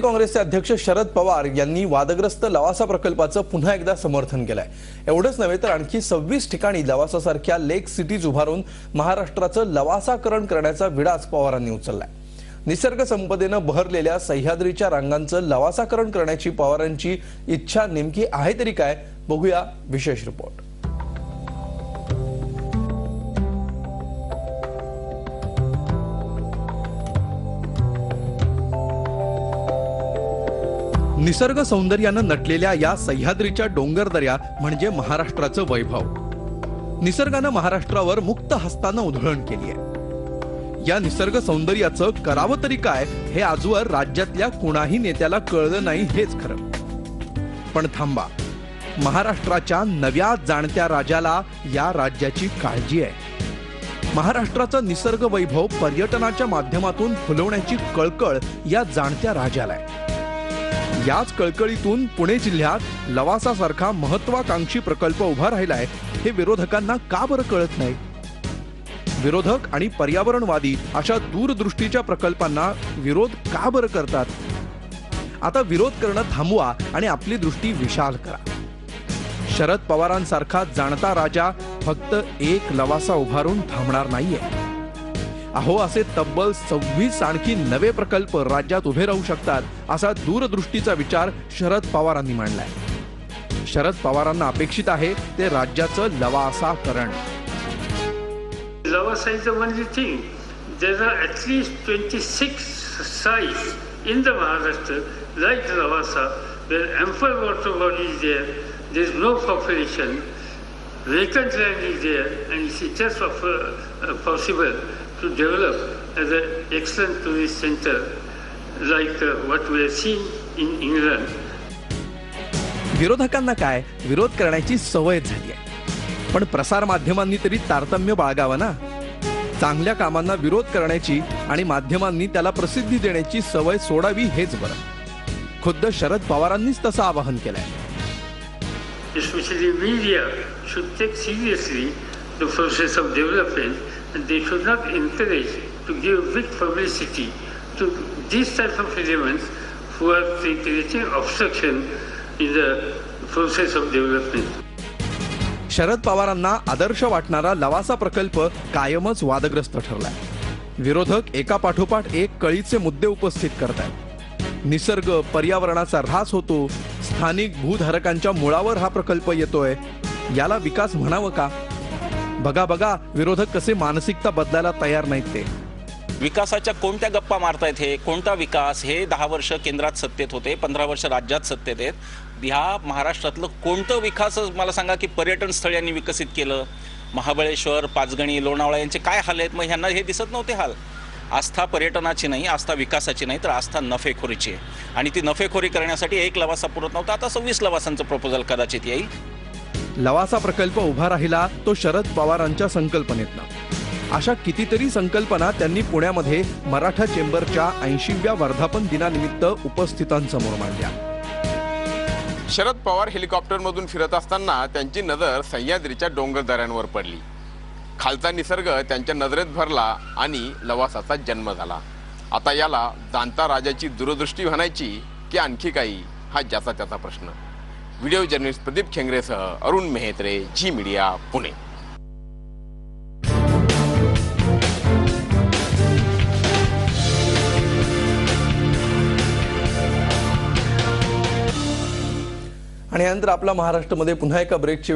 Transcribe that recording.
काँग्रेसचे अध्यक्ष शरद पवार यांनी वादग्रस्त लवासा प्रकल्पाचं पुन्हा एकदा समर्थन केलंय. एवढंच नव्हे तर आणखी सव्वीस ठिकाणी लवासासारख्या लेक सिटीज उभारून महाराष्ट्राचं लवासाकरण करण्याचा विडाच पवारांनी उचललाय. निसर्ग संपदेनं बहरलेल्या सह्याद्रीच्या रांगांचं लवासाकरण करण्याची पवारांची इच्छा नेमकी आहे तरी काय? बघूया विशेष रिपोर्ट निसर्ग सौंदर्यानं नटलेल्या या सह्याद्रीच्या डोंगरदऱ्या म्हणजे महाराष्ट्राचं वैभव. निसर्गानं महाराष्ट्रावर मुक्त हस्तानं उधळण केली आहे या निसर्ग सौंदर्याचं करावं तरी काय हे आजवर राज्यातल्या कुणाही नेत्याला कळलं नाही हेच खरं. पण थांबा महाराष्ट्राच्या नव्या जाणत्या राजाला या राज्याची काळजी आहे. महाराष्ट्राचं निसर्ग वैभव पर्यटनाच्या माध्यमातून फुलवण्याची कळकळ या जाणत्या राजाला आहे. याच कळकळीतून पुणे जिल्ह्यात लवासासारखा महत्वाकांक्षी प्रकल्प उभा राहिलाय हे विरोधकांना का बरं कळत नाही? विरोधक आणि पर्यावरणवादी अशा दूरदृष्टीच्या प्रकल्पांना विरोध का बरं करतात? आता विरोध करणं थांबवा आणि आपली दृष्टी विशाल करा. शरद पवारांसारखा जाणता राजा फक्त एक लवासा उभारून थांबणार नाहीये. अहो असे तब्बल सव्वीस आणखी नवे प्रकल्प राज्यात उभे राहू शकतात असा दूरदृष्टीचा विचार शरद पवारांनी मांडलाय. शरद पवारांना अपेक्षित आहे ते राज्याचं लवासा करण लवासाईचं म्हणजे thing there are twenty six size in the Maharashtra like Lavasa there is there is no population vacant is and it possible to develop as an excellent tourist center like uh, what we have seen in England. विरोधकांना काय? विरोध करण्याची सवय झाली आहे. पण प्रसार माध्यमांनी तरी तारतम्य बाळगावं ना? चांगल्या कामांना विरोध करण्याची आणि माध्यमांनी त्याला प्रसिद्धी देण्याची सवय सोडावी हेच बरं. खुद्द शरद पवारांनीच तसं आवाहन केलंय. Seriously process of and they should not encourage to give big publicity to these type of elements who are creating obstruction in the process of development. Sharad पवारांना आदर्श वाटणारा लवासा प्रकल्प कायमच वादग्रस्त ठरलाय. विरोधक एका पाठोपाठ एक कळीचे मुद्दे उपस्थित करत आहेत निसर्ग पर्यावरणाचा ऱ्हास होतो स्थानिक भूधारकांच्या मुळावर हा प्रकल्प येतोय याला विकास म्हणावं का? बघा बघा विरोधक कसे मानसिकता बदलायला तयार नाहीत ते. विकासाच्या कोणत्या गप्पा मारतायत हे कोणता विकास हे दहा वर्ष केंद्रात सत्तेत होते पंधरा वर्ष राज्यात सत्तेत आहेत. ह्या महाराष्ट्रातलं कोणतं विकास मला सांगा की पर्यटन स्थळ यांनी विकसित केलं? महाबळेश्वर पाचगणी लोणावळा यांचे काय हाल आहेत? मग ह्यांना हे दिसत नव्हते हाल. आस्था पर्यटनाची नाही आस्था विकासाची नाही तर आस्था नफेखोरीची आहे. आणि ती नफेखोरी करण्यासाठी एक लवासा पुरत नव्हता आता सव्वीस लवासांचं प्रपोजल कदाचित येईल. लवासा प्रकल्प उभा राहिला तो शरद पवारांच्या संकल्पनेतनं. अशा कितीतरी संकल्पना त्यांनी पुण्यामध्ये मराठा चेंबरच्या ऐंशीव्या वर्धापन दिनानिमित्त उपस्थितांसमोर मांडल्या. शरद पवार हेलिकॉप्टरमधून फिरत असताना त्यांची नजर सह्याद्रीच्या डोंगर दऱ्यांवर पडली. खालचा निसर्ग त्यांच्या नजरेत भरला आणि लवासाचा जन्म झाला. आता याला जाणता राजाची दूरदृष्टी म्हणायची की आणखी काही हा ज्याचा त्याचा प्रश्न. व्हिडिओ जर्नलिस्ट प्रदीप खेंगरेसह अरुण मेहेत्रे झी मीडिया पुणे. आणि यानंतर आपला महाराष्ट्रामध्ये पुन्हा एका ब्रेकची